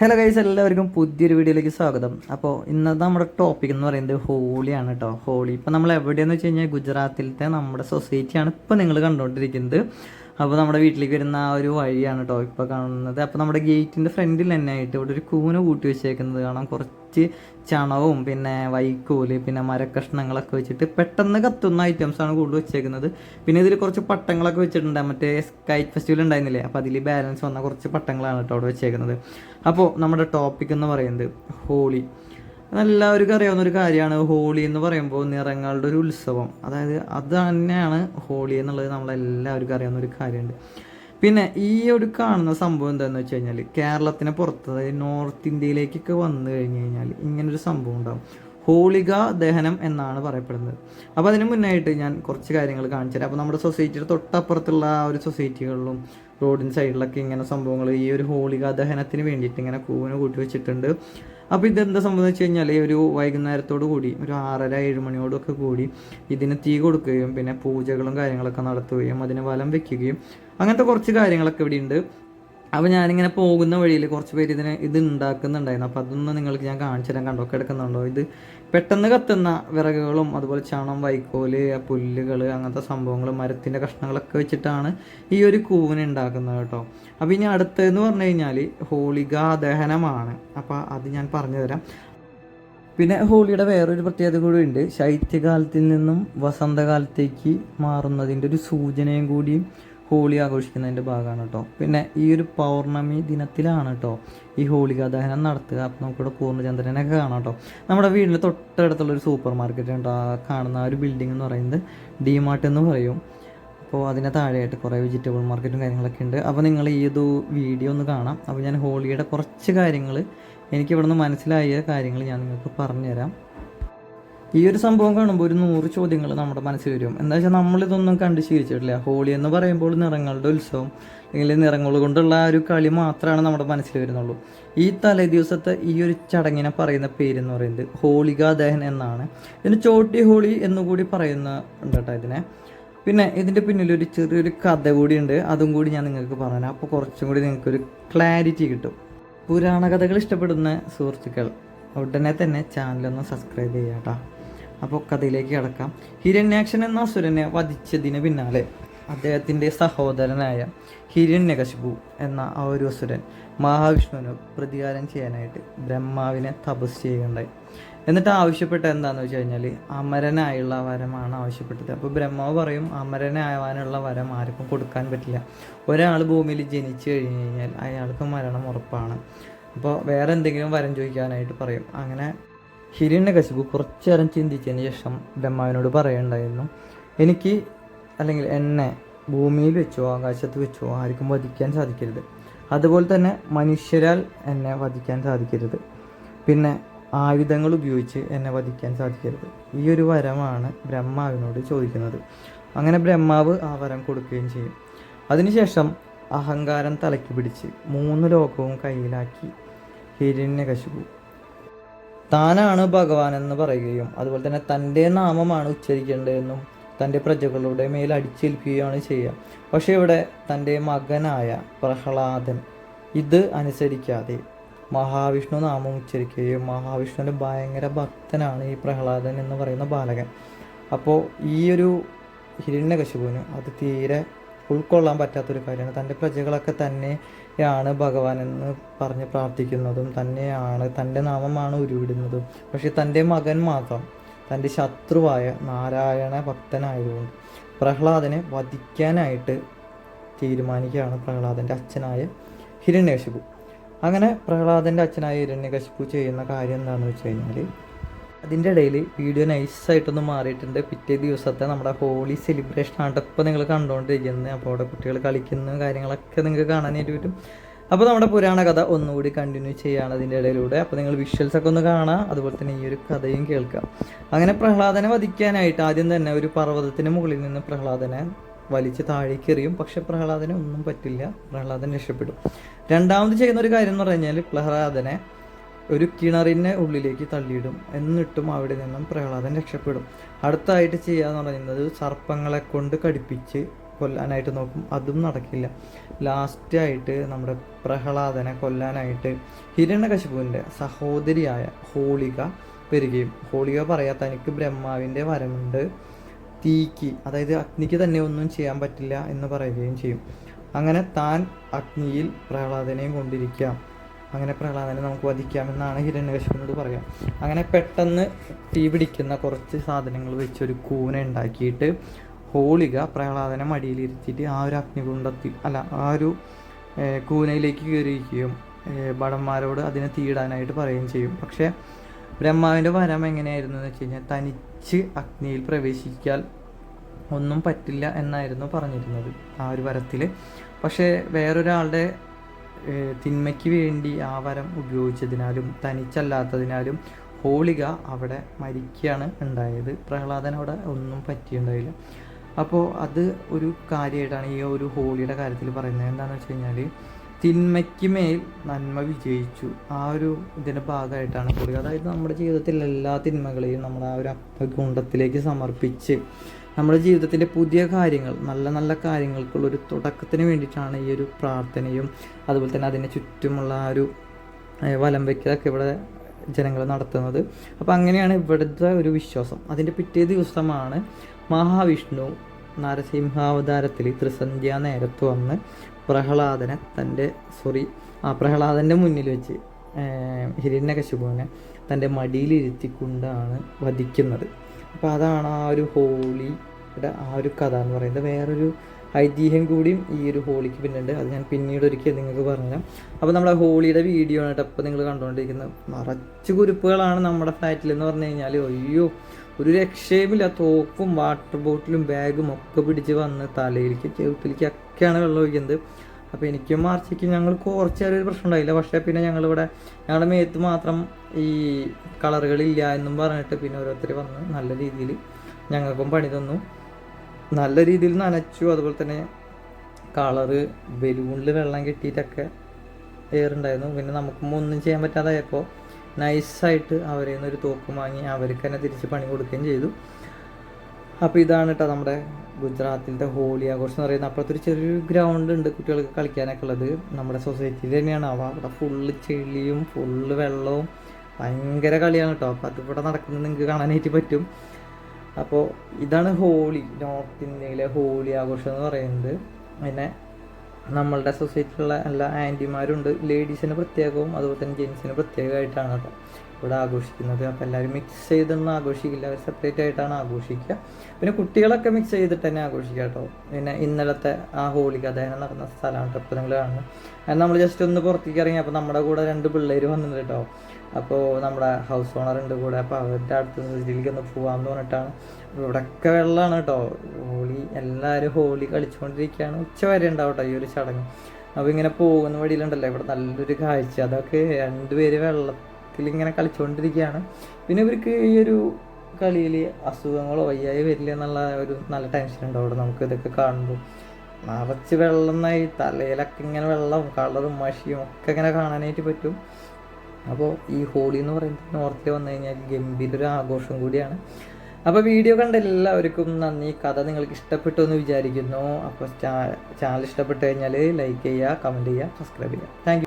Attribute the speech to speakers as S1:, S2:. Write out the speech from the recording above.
S1: Hello guys എല്ലാവർക്കും പുതിയൊരു വീഡിയോയിലേക്ക് സ്വാഗതം. അപ്പോൾ ഇന്നത്തെ നമ്മുടെ ടോപ്പിക് എന്ന് പറയുന്നത് ഹോളിയാണ് കേട്ടോ ഹോളി. ഇപ്പോൾ നമ്മൾ എവിടെയെന്ന് വെച്ച് കഴിഞ്ഞാൽ ഗുജറാത്തിലത്തെ നമ്മുടെ സൊസൈറ്റിയാണ് ഇപ്പോൾ നിങ്ങൾ കണ്ടുകൊണ്ടിരിക്കുന്നത്. അപ്പോൾ നമ്മുടെ വീട്ടിലേക്ക് വരുന്ന ആ ഒരു വഴിയാണ് കേട്ടോ ഇപ്പോൾ കാണുന്നത്. അപ്പോൾ നമ്മുടെ ഗേറ്റിന്റെ ഫ്രണ്ടിൽ തന്നെ ആയിട്ട് ഇവിടെ ഒരു കൂന കൂട്ടി വെച്ചേക്കുന്നത് കാണാം. കുറച്ച് ചണവും പിന്നെ വൈക്കോൽ പിന്നെ മരക്കഷ്ണങ്ങളൊക്കെ വെച്ചിട്ട് പെട്ടെന്ന് കത്തുന്ന ഐറ്റംസാണ് കൂടുതൽ വെച്ചേക്കുന്നത്. പിന്നെ ഇതിൽ കുറച്ച് പട്ടങ്ങളൊക്കെ വെച്ചിട്ടുണ്ട്. മറ്റേ കൈറ്റ് ഫെസ്റ്റിവൽ ഉണ്ടായിരുന്നില്ലേ? അപ്പോൾ അതിൽ ബാലൻസ് വന്ന കുറച്ച് പട്ടങ്ങളാണ് കേട്ടോ അവിടെ വെച്ചേക്കുന്നത്. അപ്പോൾ നമ്മുടെ ടോപ്പിക് എന്ന് പറയുന്നത് ഹോളി എല്ലാവർക്കും അറിയാവുന്ന ഒരു കാര്യമാണ് ഹോളി എന്ന് പറയുമ്പോൾ നിറങ്ങളുടെ ഒരു ഉത്സവം. അതായത് അത് തന്നെയാണ് ഹോളി എന്നുള്ളത് നമ്മളെല്ലാവർക്കും അറിയാവുന്ന ഒരു കാര്യമുണ്ട്. പിന്നെ ഈ ഒരു കാണുന്ന സംഭവം എന്താണെന്ന് വെച്ച് കഴിഞ്ഞാൽ കേരളത്തിന് പുറത്ത് നോർത്ത് ഇന്ത്യയിലേക്കൊക്കെ വന്നു കഴിഞ്ഞ് കഴിഞ്ഞാൽ ഇങ്ങനൊരു സംഭവം ഉണ്ടാകും ഹോളിക ദഹനം എന്നാണ് പറയപ്പെടുന്നത്. അപ്പോൾ അതിന് മുന്നായിട്ട് ഞാൻ കുറച്ച് കാര്യങ്ങൾ കാണിച്ചു തരാം അപ്പോൾ നമ്മുടെ സൊസൈറ്റിയുടെ തൊട്ടപ്പുറത്തുള്ള ആ ഒരു സൊസൈറ്റികളിലും റോഡിൻ സൈഡിലൊക്കെ ഇങ്ങനെ സംഭവങ്ങൾ ഈ ഒരു ഹോളിക ദഹനത്തിന് വേണ്ടിയിട്ട് ഇങ്ങനെ കൂവിന് കൂട്ടി വെച്ചിട്ടുണ്ട്. അപ്പോൾ ഇതെന്താ സംഭവം വെച്ച് കഴിഞ്ഞാൽ ഒരു വൈകുന്നേരത്തോടു കൂടി ഒരു ആറര ഏഴ് മണിയോടൊക്കെ കൂടി ഇതിന് തീ കൊടുക്കുകയും പിന്നെ പൂജകളും കാര്യങ്ങളൊക്കെ നടത്തുകയും അതിന് വലം വെക്കുകയും അങ്ങനത്തെ കുറച്ച് കാര്യങ്ങളൊക്കെ ഇവിടെ ഉണ്ട് അപ്പോൾ ഞാനിങ്ങനെ പോകുന്ന വഴിയിൽ കുറച്ച് പേര് ഇതിനെ ഇത് ഉണ്ടാക്കുന്നുണ്ടായിരുന്നു. അപ്പോൾ അതൊന്നും നിങ്ങൾക്ക് ഞാൻ കാണിച്ചു തരാൻ കണ്ടോ? കിടക്കുന്നുണ്ടോ ഇത് പെട്ടെന്ന് കത്തുന്ന വിറകുകളും അതുപോലെ ചണം വൈക്കോൽ പുല്ലുകൾ അങ്ങനത്തെ സംഭവങ്ങൾ മരത്തിന്റെ കഷ്ണങ്ങളൊക്കെ വെച്ചിട്ടാണ് ഈ ഒരു കൂവിന് ഉണ്ടാക്കുന്നത് കേട്ടോ. അപ്പോൾ ഇനി അടുത്തതെന്ന് പറഞ്ഞു കഴിഞ്ഞാൽ ഹോളികാ ദഹനമാണ് അപ്പോൾ അത് ഞാൻ പറഞ്ഞു തരാം. പിന്നെ ഹോളിയുടെ വേറൊരു പ്രത്യേകത കൂടി ഉണ്ട്. ശൈത്യകാലത്തിൽ നിന്നും വസന്തകാലത്തേക്ക് മാറുന്നതിന്റെ ഒരു സൂചനയും കൂടിയും ഹോളി ആഘോഷിക്കുന്നതിന്റെ ഭാഗമാണ് കേട്ടോ. പിന്നെ ഈ ഒരു പൗർണമി ദിനത്തിലാണ് കേട്ടോ ഈ ഹോളിക ദഹനം നടത്തുക. അപ്പോൾ നമുക്കിവിടെ പൂർണചന്ദ്രനെ കാണാം കേട്ടോ. നമ്മുടെ വീടിന്റെ തൊട്ടടുത്തുള്ള ഒരു സൂപ്പർ മാർക്കറ്റ് ഉണ്ട്. ആ കാണുന്ന ആ ഒരു ബിൽഡിംഗ് എന്ന് പറയുന്നത് ഡിമാർട്ട് എന്ന് പറയും. അപ്പോൾ അതിന്റെ താഴെയായിട്ട് കുറേ വെജിറ്റബിൾ മാർക്കറ്റും കാര്യങ്ങളൊക്കെ ഉണ്ട്. അപ്പോൾ നിങ്ങൾ ഈ ഒരു വീഡിയോ ഒന്ന് കാണാം. അപ്പോൾ ഞാൻ ഹോളിയുടെ കുറച്ച് കാര്യങ്ങൾ എനിക്ക് ഇവിടെ നിന്ന് മനസ്സിലായ കാര്യങ്ങൾ ഞാൻ നിങ്ങൾക്ക് പറഞ്ഞുതരാം. ഈ ഒരു സംഭവം കാണുമ്പോൾ ഒരു നൂറ് ചോദ്യങ്ങൾ നമ്മുടെ മനസ്സിൽ വരും. എന്താ വെച്ചാൽ നമ്മളിതൊന്നും കണ്ടു ശീലിച്ചിട്ടില്ല. ഹോളി എന്ന് പറയുമ്പോൾ നിറങ്ങളുടെ ഉത്സവം അല്ലെങ്കിൽ നിറങ്ങൾ കൊണ്ടുള്ള ആ ഒരു കളി മാത്രമാണ് നമ്മുടെ മനസ്സിൽ വരുന്നുള്ളൂ. ഈ തലേ ദിവസത്തെ ഈ ഒരു ചടങ്ങിനെ പറയുന്ന പേരെന്ന് പറയുന്നത് ഹോളികാ ദഹൻ എന്നാണ്. ഇതിന് ചോട്ടി ഹോളി എന്നുകൂടി പറയുന്ന ഉണ്ട് കേട്ടോ ഇതിനെ. പിന്നെ ഇതിന്റെ പിന്നിലൊരു ചെറിയൊരു കഥ കൂടിയുണ്ട് അതും കൂടി ഞാൻ നിങ്ങൾക്ക് പറഞ്ഞു അപ്പോൾ കുറച്ചും കൂടി നിങ്ങൾക്കൊരു ക്ലാരിറ്റി കിട്ടും. പുരാണ കഥകൾ ഇഷ്ടപ്പെടുന്ന സുഹൃത്തുക്കൾ ഉടനെ തന്നെ ചാനലൊന്ന് സബ്സ്ക്രൈബ് ചെയ്യാം കേട്ടോ. അപ്പോൾ കഥയിലേക്ക് കിടക്കാം. ഹിരണ്യാക്ഷൻ എന്ന അസുരനെ വധിച്ചതിന് പിന്നാലെ അദ്ദേഹത്തിന്റെ സഹോദരനായ ഹിരണ്യകശിപു എന്ന ആ ഒരു അസുരൻ മഹാവിഷ്ണുവിന് പ്രതികാരം ചെയ്യാനായിട്ട് ബ്രഹ്മാവിനെ തപസ് ചെയ്യുകയുണ്ടായി. എന്നിട്ട് ആവശ്യപ്പെട്ട എന്താണെന്ന് വെച്ച് കഴിഞ്ഞാൽ അമരനായുള്ള വരമാണ് ആവശ്യപ്പെട്ടത്. അപ്പോൾ ബ്രഹ്മാവ് പറയും അമരനാവാനുള്ള വരം ആർക്കും കൊടുക്കാൻ പറ്റില്ല. ഒരാൾ ഭൂമിയിൽ ജനിച്ചു കഴിഞ്ഞു കഴിഞ്ഞാൽ അയാൾക്ക് മരണം ഉറപ്പാണ്. അപ്പോൾ വേറെ എന്തെങ്കിലും വരം ചോദിക്കാനായിട്ട് പറയും. അങ്ങനെ ഹിരണ്യകശിപു കുറച്ചു നേരം ചിന്തിച്ചതിന് ശേഷം ബ്രഹ്മാവിനോട് പറയുണ്ടായിരുന്നു എനിക്ക് അല്ലെങ്കിൽ എന്നെ ഭൂമിയിൽ വെച്ചോ ആകാശത്ത് വെച്ചോ ആർക്കും വധിക്കാൻ സാധിക്കരുത്. അതുപോലെ തന്നെ മനുഷ്യരാൽ എന്നെ വധിക്കാൻ സാധിക്കരുത്. പിന്നെ ആയുധങ്ങൾ ഉപയോഗിച്ച് എന്നെ വധിക്കാൻ സാധിക്കരുത്. ഈ ഒരു വരമാണ് ബ്രഹ്മാവിനോട് ചോദിക്കുന്നത്. അങ്ങനെ ബ്രഹ്മാവ് ആ വരം കൊടുക്കുകയും ചെയ്യും. അതിനുശേഷം അഹങ്കാരം തലയ്ക്ക് പിടിച്ച് മൂന്ന് ലോകവും കയ്യിലാക്കി ഹിരണ്യകശിപു താനാണ് ഭഗവാൻ എന്ന് പറയുകയും അതുപോലെ തന്നെ തന്റെ നാമമാണ് ഉച്ചരിക്കേണ്ടതെന്നും തന്റെ പ്രജകളുടെ മേൽ അടിച്ചേൽപ്പിക്കുകയാണ് ചെയ്യുക. പക്ഷേ ഇവിടെ തന്റെ മകനായ പ്രഹ്ലാദൻ ഇത് അനുസരിക്കാതെ മഹാവിഷ്ണു നാമം ഉച്ചരിക്കുകയും മഹാവിഷ്ണുവിന്റെ ഭയങ്കര ഭക്തനാണ് ഈ പ്രഹ്ലാദൻ എന്ന് പറയുന്ന ബാലകൻ. അപ്പോൾ ഈ ഒരു ഹിരണ്യകശുപുവിന് അത് തീരെ ഉൾക്കൊള്ളാൻ പറ്റാത്തൊരു കാര്യമാണ്. തന്റെ പ്രജകളൊക്കെ തന്നെയാണ് ഭഗവാൻ എന്ന് പറഞ്ഞ് പ്രാർത്ഥിക്കുന്നതും തന്നെയാണ് തന്റെ നാമമാണ് ഉരുവിടുന്നതും. പക്ഷെ തന്റെ മകൻ മാത്രം തന്റെ ശത്രുവായ നാരായണ ഭക്തനായതുകൊണ്ട് പ്രഹ്ലാദനെ വധിക്കാനായിട്ട് തീരുമാനിക്കുകയാണ് പ്രഹ്ലാദന്റെ അച്ഛനായ ഹിരണ്യകശിപു. അങ്ങനെ പ്രഹ്ലാദന്റെ അച്ഛനായ ഹിരണ്യകശിപു ചെയ്യുന്ന കാര്യം എന്താണെന്ന് വെച്ച് കഴിഞ്ഞാൽ അതിന്റെ ഇടയിൽ വീഡിയോ നൈസായിട്ടൊന്ന് മാറിയിട്ടുണ്ട്. പിറ്റേ ദിവസത്തെ നമ്മുടെ ഹോളി സെലിബ്രേഷൻ ആണ് ഇപ്പോൾ നിങ്ങൾ കണ്ടുകൊണ്ടിരിക്കുന്നത് അപ്പോൾ അവിടെ കുട്ടികൾ കളിക്കുന്ന കാര്യങ്ങളൊക്കെ നിങ്ങൾക്ക് കാണാനായിട്ട് പറ്റും. അപ്പോൾ നമ്മുടെ പുരാണ കഥ ഒന്നുകൂടി കണ്ടിന്യൂ ചെയ്യുകയാണ് അതിന്റെ ഇടയിലൂടെ. അപ്പോൾ നിങ്ങൾ വിഷ്വൽസൊക്കെ ഒന്ന് കാണാം അതുപോലെ തന്നെ ഈ ഒരു കഥയും കേൾക്കാം അങ്ങനെ പ്രഹ്ലാദനെ വധിക്കാനായിട്ട് ആദ്യം തന്നെ ഒരു പർവതത്തിന് മുകളിൽ നിന്ന് പ്രഹ്ലാദനെ വലിച്ച് താഴേക്ക് എറിയും. പക്ഷെ പ്രഹ്ലാദനെ ഒന്നും പറ്റില്ല. പ്രഹ്ലാദൻ രക്ഷപ്പെടും. രണ്ടാമത് ചെയ്യുന്ന ഒരു കാര്യം എന്ന് പറഞ്ഞാൽ പ്രഹ്ലാദനെ ഒരു കിണറിന്റെ ഉള്ളിലേക്ക് തള്ളിയിടും. എന്നിട്ടും അവിടെ നിന്നും പ്രഹ്ലാദൻ രക്ഷപ്പെടും. അടുത്തായിട്ട് ചെയ്യാന്ന് പറയുന്നത് സർപ്പങ്ങളെ കൊണ്ട് കടിപ്പിച്ച് കൊല്ലാനായിട്ട് നോക്കും. അതും നടക്കില്ല. ലാസ്റ്റായിട്ട് നമ്മുടെ പ്രഹ്ലാദനെ കൊല്ലാനായിട്ട് ഹിരണ്യകശിപുവിന്റെ സഹോദരിയായ ഹോളിക വരികയും ഹോളിക പറയാ തനിക്ക് ബ്രഹ്മാവിന്റെ വരമുണ്ട്. തീക്ക് അതായത് അഗ്നിക്ക് തന്നെ ഒന്നും ചെയ്യാൻ പറ്റില്ല എന്ന് പറയുകയും ചെയ്യും. അങ്ങനെ താൻ അഗ്നിയിൽ പ്രഹ്ലാദനെയും കൊണ്ടിരിക്കാം. അങ്ങനെ പ്രഹ്ലാദനെ നമുക്ക് വധിക്കാമെന്നാണ് ഹിരണ്യകശിപനോട് പറയാം. അങ്ങനെ പെട്ടെന്ന് തീ പിടിക്കുന്ന കുറച്ച് സാധനങ്ങൾ വെച്ച് ഒരു കൂന ഉണ്ടാക്കിയിട്ട് ഹോളിക പ്രഹ്ലാദനെ മടിയിലിരുത്തിയിട്ട് ആ ഒരു അഗ്നികുണ്ടത്തിൽ അല്ല ആ ഒരു കൂനയിലേക്ക് കയറിയിരിക്കുകയും ഭടന്മാരോട് അതിനെ തീയിടാനായിട്ട് പറയുകയും ചെയ്യും. പക്ഷേ ബ്രഹ്മാവിന്റെ വരം എങ്ങനെയായിരുന്നു എന്ന് വെച്ച് കഴിഞ്ഞാൽ തനിച്ച് അഗ്നിയിൽ പ്രവേശിക്കാൻ ഒന്നും പറ്റില്ല എന്നായിരുന്നു പറഞ്ഞിരുന്നത് ആ ഒരു വരത്തിൽ പക്ഷേ വേറൊരാളുടെ തിന്മയ്ക്ക് വേണ്ടി ആ വരം ഉപയോഗിച്ചതിനാലും തനിച്ചല്ലാത്തതിനാലും ഹോളിക അവിടെ മരിക്കുകയാണ് ഉണ്ടായത്. പ്രഹ്ലാദൻ അവിടെ ഒന്നും പറ്റിയുണ്ടായില്ല. അപ്പോൾ അത് ഒരു കാര്യമായിട്ടാണ് ഈ ഒരു ഹോളിയുടെ കാര്യത്തിൽ പറയുന്നത്. എന്താണെന്ന് വെച്ച് കഴിഞ്ഞാൽ തിന്മയ്ക്ക് മേൽ നന്മ വിജയിച്ചു. ആ ഒരു ഇതിന്റെ ഭാഗമായിട്ടാണ് ഹോളി അതായത് നമ്മുടെ ജീവിതത്തിൽ എല്ലാ തിന്മകളെയും നമ്മൾ ആ ഒരു അപ്പഗുണ്ടത്തിലേക്ക് സമർപ്പിച്ച് നമ്മുടെ ജീവിതത്തിന്റെ പുതിയ കാര്യങ്ങൾ നല്ല നല്ല കാര്യങ്ങൾക്കുള്ള ഒരു തുടക്കത്തിന് വേണ്ടിയിട്ടാണ് ഈ ഒരു പ്രാർത്ഥനയും അതുപോലെ തന്നെ അതിന് ചുറ്റുമുള്ള ആ ഒരു വലം വയ്ക്കലൊക്കെ ഇവിടെ ജനങ്ങൾ നടത്തുന്നത്. അപ്പോൾ അങ്ങനെയാണ് ഇവിടുത്തെ ഒരു വിശ്വാസം. അതിന്റെ പിറ്റേ ദിവസമാണ് മഹാവിഷ്ണു നരസിംഹാവതാരത്തിൽ ത്രിസന്ധ്യ നേരത്ത് വന്ന് പ്രഹ്ലാദനെ തന്റെ സോറി ആ പ്രഹ്ലാദന്റെ മുന്നിൽ വെച്ച് ഹിരണ്യകശുപുവിനെ തന്റെ മടിയിലിരുത്തിക്കൊണ്ടാണ് വധിക്കുന്നത്. അപ്പോൾ അതാണ് ആ ഒരു ഹോളിയുടെ ആ ഒരു കഥ എന്ന് പറയുന്നത്. വേറൊരു ഐതിഹ്യം കൂടിയും ഈ ഒരു ഹോളിക്ക് പിന്നുണ്ട്. അത് ഞാൻ പിന്നീട് ഒരിക്കൽ നിങ്ങൾക്ക് പറഞ്ഞുതരാം. അപ്പോൾ നമ്മുടെ ഹോളിയുടെ വീഡിയോ ആണ് കേട്ടോ ഇപ്പോൾ നിങ്ങൾ കണ്ടുകൊണ്ടിരിക്കുന്നത് നിറച്ച് കുരുപ്പുകളാണ് നമ്മുടെ ഫ്ലാറ്റിൽ എന്ന് പറഞ്ഞു കഴിഞ്ഞാൽ അയ്യോ ഒരു രക്ഷയുമില്ല. തോക്കും വാട്ടർ ബോട്ടിലും ബാഗും ഒക്കെ പിടിച്ച് വന്ന് തലയിലേക്ക് ചെറുത്തിലേക്ക് ഒക്കെയാണ് വെള്ളം ഒഴിക്കുന്നത്. അപ്പോൾ എനിക്കും മാർച്ചിക്ക് ഞങ്ങൾ കുറച്ച് ചെറിയൊരു പ്രശ്നം ഉണ്ടായില്ല. പക്ഷേ പിന്നെ ഞങ്ങളിവിടെ ഞങ്ങളുടെ മേത്ത് മാത്രം ഈ കളറുകളില്ല എന്നും പറഞ്ഞിട്ട് പിന്നെ ഓരോരുത്തർ വന്ന് നല്ല രീതിയിൽ ഞങ്ങൾക്കും പണി തന്നു. നല്ല രീതിയിൽ നനച്ചു. അതുപോലെ തന്നെ കളറ് ബലൂണിൽ വെള്ളം കെട്ടിയിട്ടൊക്കെ ഏറുണ്ടായിരുന്നു പിന്നെ നമുക്കും ഒന്നും ചെയ്യാൻ പറ്റാതായപ്പോൾ നൈസായിട്ട് അവരിൽ നിന്നൊരു തോക്കും വാങ്ങി അവർക്ക് തന്നെ തിരിച്ച് പണി കൊടുക്കുകയും ചെയ്തു. അപ്പോൾ ഇതാണ് കേട്ടോ നമ്മുടെ ഗുജറാത്തിന്റെ ഹോളി ആഘോഷം എന്ന് പറയുന്നത് അപ്പുറത്തൊരു ചെറിയൊരു ഗ്രൗണ്ട് ഉണ്ട് കുട്ടികൾക്ക് കളിക്കാനൊക്കെ ഉള്ളത്. നമ്മുടെ സൊസൈറ്റിയിൽ തന്നെയാണ്. അവ അവിടെ ഫുള്ള് ചെളിയും ഫുള്ള് വെള്ളവും. ഭയങ്കര കളിയാണ് കേട്ടോ അപ്പോൾ അതിവിടെ നടക്കുന്നത് നിങ്ങൾക്ക് കാണാനായിട്ട് പറ്റും. അപ്പോൾ ഇതാണ് ഹോളി. നോർത്ത് ഇന്ത്യയിലെ ഹോളി ആഘോഷം എന്ന് പറയുന്നത്. പിന്നെ നമ്മളുടെ സൊസൈറ്റിയിലുള്ള എല്ലാ ആന്റിമാരുണ്ട് ലേഡീസിന് പ്രത്യേകവും അതുപോലെ തന്നെ ജെൻസിന് പ്രത്യേകമായിട്ടാണ് കേട്ടോ ഇവിടെ ആഘോഷിക്കുന്നത്. അപ്പോൾ എല്ലാവരും മിക്സ് ചെയ്തൊന്നും ആഘോഷിക്കില്ല. അവർ സെപ്പറേറ്റ് ആയിട്ടാണ് ആഘോഷിക്കുക. പിന്നെ കുട്ടികളൊക്കെ മിക്സ് ചെയ്തിട്ട് തന്നെ ആഘോഷിക്കുക കേട്ടോ. പിന്നെ ഇന്നലത്തെ ആ ഹോളി അദ്ദേഹം നടന്ന സ്ഥലമാണ് ട്രിപ്പ് നിങ്ങൾ കാണുന്നത്. അത് നമ്മൾ ജസ്റ്റ് ഒന്ന് പുറത്തേക്ക് ഇറങ്ങി അപ്പോൾ നമ്മുടെ കൂടെ രണ്ട് പിള്ളേർ വന്നിട്ടുണ്ട് കേട്ടോ. അപ്പോൾ നമ്മുടെ ഹൗസ് ഓണർ ഉണ്ട് കൂടെ. അപ്പോൾ അവരുടെ അടുത്ത സൊസൈറ്റിയിലേക്ക് ഒന്ന് പോകാമെന്ന് പറഞ്ഞിട്ടാണ്. ഇവിടെയൊക്കെ വെള്ളമാണ് കേട്ടോ. ഹോളി എല്ലാവരും ഹോളി കളിച്ചുകൊണ്ടിരിക്കുകയാണ്. ഉച്ച വരെ ഉണ്ടാവും കേട്ടോ ഈ ഒരു ചടങ്ങ്. അപ്പോൾ ഇങ്ങനെ പോകുന്ന വഴിയിലുണ്ടല്ലോ. ഇവിടെ നല്ലൊരു കാഴ്ച. അതൊക്കെ രണ്ടുപേര് വെള്ളത്തിൽ ഇങ്ങനെ കളിച്ചുകൊണ്ടിരിക്കുകയാണ് പിന്നെ ഇവർക്ക് ഈ ഒരു കളിയിൽ അസുഖങ്ങളോ വയ്യായി വരില്ല എന്നുള്ള ഒരു നല്ല ടെൻഷൻ ഉണ്ട് അവിടെ നമുക്ക് ഇതൊക്കെ കാണുമ്പോൾ നിറച്ച് വെള്ളം നായി തലയിലൊക്കെ ഇങ്ങനെ വെള്ളം കളറും മഷിയും ഒക്കെ ഇങ്ങനെ കാണാനായിട്ട് പറ്റും. അപ്പോൾ ഈ ഹോളി എന്ന് പറയുന്നത് നോർത്തിൽ വന്നു കഴിഞ്ഞാൽ ഗംഭീര ഒരു ആഘോഷം കൂടിയാണ്. അപ്പോൾ വീഡിയോ കണ്ട എല്ലാവർക്കും നന്ദി. കഥ നിങ്ങൾക്ക് ഇഷ്ടപ്പെട്ടു എന്ന് വിചാരിക്കുന്നു. അപ്പോൾ ചാനൽ ഇഷ്ടപ്പെട്ടു കഴിഞ്ഞാൽ ലൈക്ക് ചെയ്യുക കമന്റ് ചെയ്യുക സബ്സ്ക്രൈബ് ചെയ്യുക. താങ്ക്